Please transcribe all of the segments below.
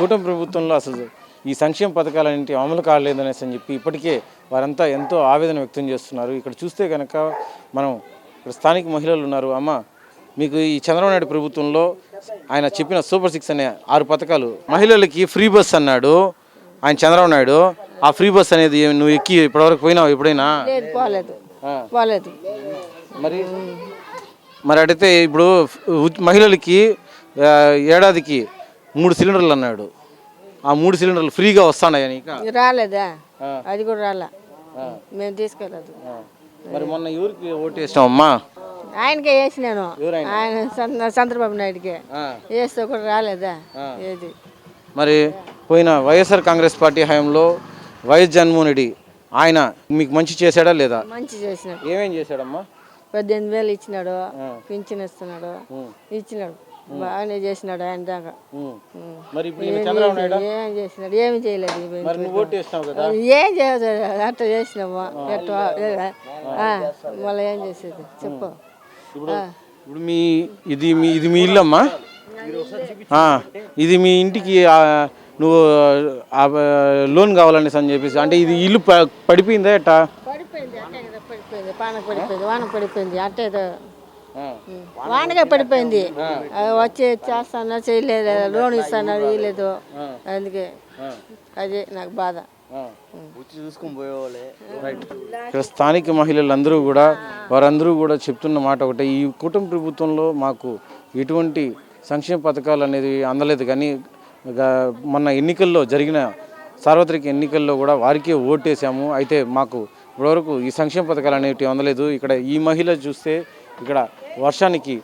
కూటమి ప్రభుత్వంలో అసలు ఈ సంక్షేమ పథకాలన్నింటి అమలు కాలేదనేసి అని చెప్పి ఇప్పటికే వారంతా ఎంతో ఆవేదన వ్యక్తం చేస్తున్నారు. ఇక్కడ చూస్తే కనుక మనం ఇక్కడ స్థానిక మహిళలు ఉన్నారు. అమ్మ మీకు ఈ చంద్రబాబు నాయుడు ప్రభుత్వంలో ఆయన చెప్పిన సూపర్ సిక్స్ అనే ఆరు పథకాలు మహిళలకి ఫ్రీ బస్ అన్నాడు. ఆయన చంద్రబాబు నాయుడు ఆ ఫ్రీ బస్ అనేది నువ్వు ఎక్కి ఇప్పటివరకు పోయినావు ఎప్పుడైనా? పోలేదు. పోలేదు. మరి మరి అడిగితే ఇప్పుడు మహిళలకి ఏడాదికి మూడు సిలిండర్లు అన్నాడు. ఆ మూడు సిలిండర్లు ఫ్రీగా వస్తాయి నీక? రాలేదా. అది కూడా రాలా. మేము తీసుకెళ్ళదు. మరి మొన్న ఎవరికి ఓటు వేసినావమ్మా? ఆయనకే వేసినాను? ఆయన చంద్ర- చంద్రబాబు నాయుడుకే. వేస్తే కూడా రాలేదా? ఏది? మరి పోయిన వైఎస్ఆర్ కాంగ్రెస్ పార్టీ హయాంలో వైఎస్ జగన్మోహన్ రెడ్డి ఆయన మీకు మంచి చేశాడా లేదా? మంచి చేసినాడు. ఏమేం చేశాడమ్మా? పద్దెనిమిది వేలు ఇచ్చినాడు. పింఛన్ ఇస్తున్నాడు. ఇచ్చినాడు. బాగానే చేసినాడు ఆయన దాకా. మరి ఇప్పుడు ఈయన చంద్రబాబు నాయుడు? ఏం చేసినాడు ఏమి చేయలేదు ఈ మరి నువ్వు ఓటు వేసినావు కదా? ఏం చేయదు అట్లా చేసినాము ఎట్లా? మళ్ళీ ఏం చేసేది? చెప్పు. ఇప్పుడు ఇప్పుడు మీ ఇది మీ ఇది మీ ఇల్లు అమ్మా ఆ, ఇది మీ ఇంటికి ఆ, నువ్వు ఆ, లోన్ కావాలనేసి అని చెప్పేసి అంటే ఇది ఇల్లు ప- పడిపోయిందా ఎట్టా? పడిపోయింది అట్టే కదా పడిపోయింది. పాన పడిపోయింది వాన పడిపోయింది అట్టే. వానగా పడిపోయింది. వచ్చి చేస్తానా చేయలేదు లోన్ ఇస్తానా ఇవ్వలేదు అందుకే అదే నాకు బాధ. ఇక్కడ స్థానిక మహిళలందరూ కూడా వారందరూ కూడా చెప్తున్న మాట ఒకటే. ఈ కుటుంబ ప్రభుత్వంలో మాకు ఎటువంటి సంక్షేమ పథకాలు అనేది అందలేదు. కానీ మొన్న ఎన్నికల్లో జరిగిన సార్వత్రిక ఎన్నికల్లో కూడా వారికే ఓటేసాము. అయితే మాకు ఇప్పటివరకు ఈ సంక్షేమ పథకాలు అనేవి అందలేదు. ఇక్కడ ఈ మహిళ చూస్తే ఇక్కడ వర్షానికి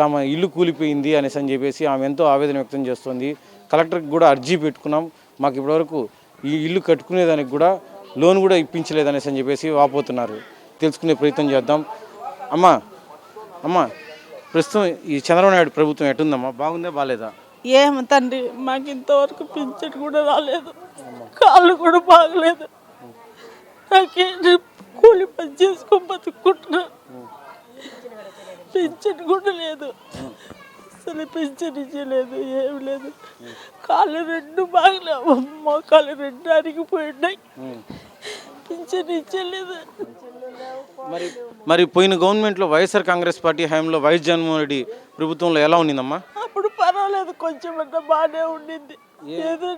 తమ ఇల్లు కూలిపోయింది అనేసి అని చెప్పేసి ఆమె ఎంతో ఆవేదన వ్యక్తం చేస్తుంది. కలెక్టర్కి కూడా అర్జీ పెట్టుకున్నాం. మాకు ఇప్పటివరకు ఈ ఇల్లు కట్టుకునేదానికి కూడా లోన్ కూడా ఇప్పించలేదనేసి అని చెప్పేసి వాపోతున్నారు. తెలుసుకునే ప్రయత్నం చేద్దాం. అమ్మా అమ్మా ప్రస్తుతం ఈ చంద్రబాబు నాయుడు ప్రభుత్వం ఎటుందమ్మా? బాగుందా బాగాలేదా ఏమి తండ్రి మాకు ఇంతవరకు పింఛన్ కూడా రాలేదు. కాళ్ళు కూడా బాగలేదు. నాకేంటి కూలి పని చేసుకొని బతుకుంటున్నా పింఛన్ కూడా లేదు. అసలు పింఛన్ ఇచ్చలేదు ఏమి లేదు. కాళ్ళు రెండు బాగలేవు మోకాళ్ళు రెండు అరిగిపోయినాయి. పింఛన్ ఇచ్చలేదు. మరి మరి పోయిన గవర్నమెంట్లో వైఎస్ఆర్ కాంగ్రెస్ పార్టీ హయాంలో వైఎస్ జగన్మోహన్ రెడ్డి ప్రభుత్వంలో ఎలా ఉండిందమ్మా? అప్పుడు పర్వాలేదు కొంచెం అంత బాగానే ఉండింది. ఏదో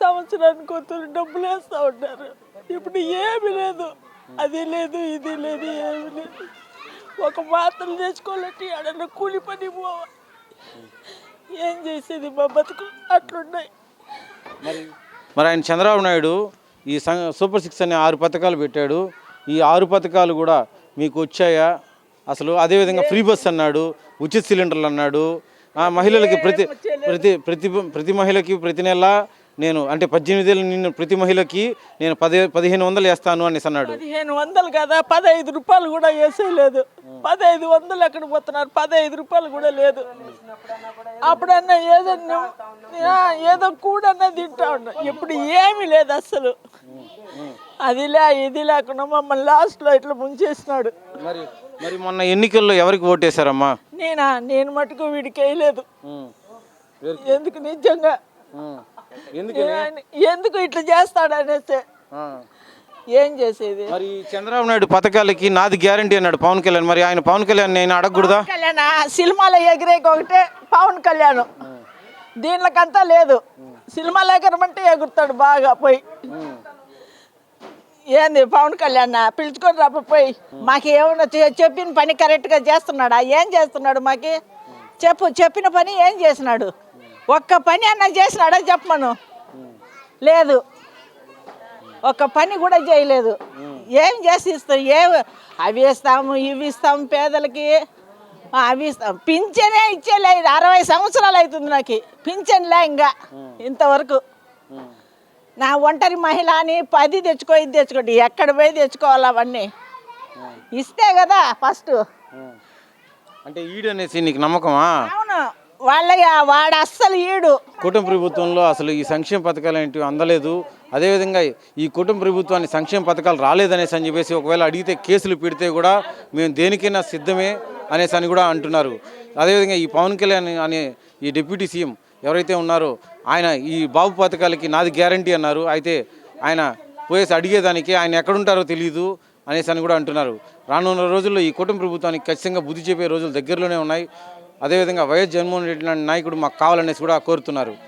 సంవత్సరానికి కొంత డబ్బులు వేస్తూ ఉంటారు ఇప్పుడు ఏమి లేదు. అది లేదు ఇది లేదు ఏమి లేదు. ఒక మాత్రలు తెచ్చుకోవాలంటే ఎడన్నా కూలి పని పోవాలి ఏం చేసేది మా బతుకు అట్లున్నాయి. మరి మరి ఆయన చంద్రబాబు నాయుడు ఈ సూపర్ సిక్స్ అనే ఆరు పథకాలు పెట్టాడు. ఈ ఆరు పథకాలు కూడా మీకు వచ్చాయా? అసలు అదేవిధంగా ఫ్రీ బస్ అన్నాడు ఉచిత సిలిండర్లు అన్నాడు. ఆ, మహిళలకి ప్రతి ప్రతి ప్రతి ప్రతి మహిళకి ప్రతి నెల నేను అంటే పద్దెనిమిది ఏళ్ళు నిన్ను ప్రతి మహిళకి నేను పది పదిహేను వందలు వేస్తాను అనేసి అన్నాడు. పదిహేను వందలు కదా పదహైదు రూపాయలు కూడా వేసేయలేదు. పదహైదు వందలు ఎక్కడ పోతున్నారు? పదహైదు రూపాయలు కూడా లేదు. అప్పుడన్నా ఏదన్నా ఏదో కూడన్నా తింటా ఉన్నా. ఇప్పుడు ఏమీ లేదు అసలు అదిలే ఇది లేకుండా మమ్మల్ని లాస్ట్లో ఇట్లా ముంచేసినాడు. మరి మరి మొన్న ఎన్నికల్లో ఎవరికి ఓటేశారమ్మా? నేనా? నేను మటుకు వీడికి వేయలేదు. ఎందుకు నిజంగా? ఎందుకు ఇట్లా చేస్తాడు అనేసి ఏం చేసేది? మరి చంద్రబాబు నాయుడు పథకాలకి నాది గ్యారంటీ అన్నాడు పవన్ కళ్యాణ్. మరి ఆయన పవన్ కళ్యాణ్ నేను అడగకూడదా? కళ్యాణ్ సినిమాలో ఎగిరేకి ఒకటే పవన్ కళ్యాణ్. దీనికంతా లేదు. సినిమాలో ఎగరమంటే ఎగురుతాడు బాగా పోయి. ఏంది పవన్ కళ్యాణ్ పిలుచుకొని పోయి. మాకు ఏమన్నా చెప్పిన పని కరెక్ట్గా చేస్తున్నాడా? ఏం చేస్తున్నాడు మాకి? చెప్పు చెప్పిన పని ఏం చేసినాడు ఒక్క పని అన్నా చేసినాడా చెప్పమను. లేదు. ఒక పని కూడా చేయలేదు. ఏం చేసి ఇస్తాం? ఏ అవి ఇస్తాము ఇవి ఇస్తాము పేదలకి. అవి ఇస్తాం. పింఛనే ఇచ్చేలే అరవై సంవత్సరాలు అవుతుంది నాకు. పింఛన్లే ఇంకా ఇంతవరకు. నా ఒంటరి మహిళ అని పది తెచ్చుకో ఇది తెచ్చుకోండి. ఎక్కడ పోయి తెచ్చుకోవాలి అవన్నీ? ఇస్తే కదా ఫస్ట్. అంటే ఈడు అనేసి నీకు నమ్మకమా? వాళ్ళ వాడు అస్సలు ఈడు. కుటుంబ ప్రభుత్వంలో అసలు ఈ సంక్షేమ పథకాలు ఏంటివి అందలేదు. అదేవిధంగా ఈ కుటుంబ ప్రభుత్వాన్ని సంక్షేమ పథకాలు రాలేదనేసి అని చెప్పేసి ఒకవేళ అడిగితే కేసులు పెడితే కూడా మేము దేనికైనా సిద్ధమే అనేసి అని కూడా అంటున్నారు. అదేవిధంగా ఈ పవన్ కళ్యాణ్ అనే ఈ డిప్యూటీ సీఎం ఎవరైతే ఉన్నారో ఆయన ఈ బాబు పథకాలకి నాది గ్యారంటీ అన్నారు. అయితే ఆయన పోయేసి అడిగేదానికి ఆయన ఎక్కడుంటారో తెలియదు అనేసి అని కూడా అంటున్నారు. రానున్న రోజుల్లో ఈ కుటుంబ ప్రభుత్వానికి ఖచ్చితంగా బుద్ధి చెప్పే రోజులు దగ్గరలోనే ఉన్నాయి. అదేవిధంగా వైఎస్ జగన్మోహన్ రెడ్డి లాంటి నాయకుడు మాకు కావాలనేసి కూడా కోరుతున్నారు.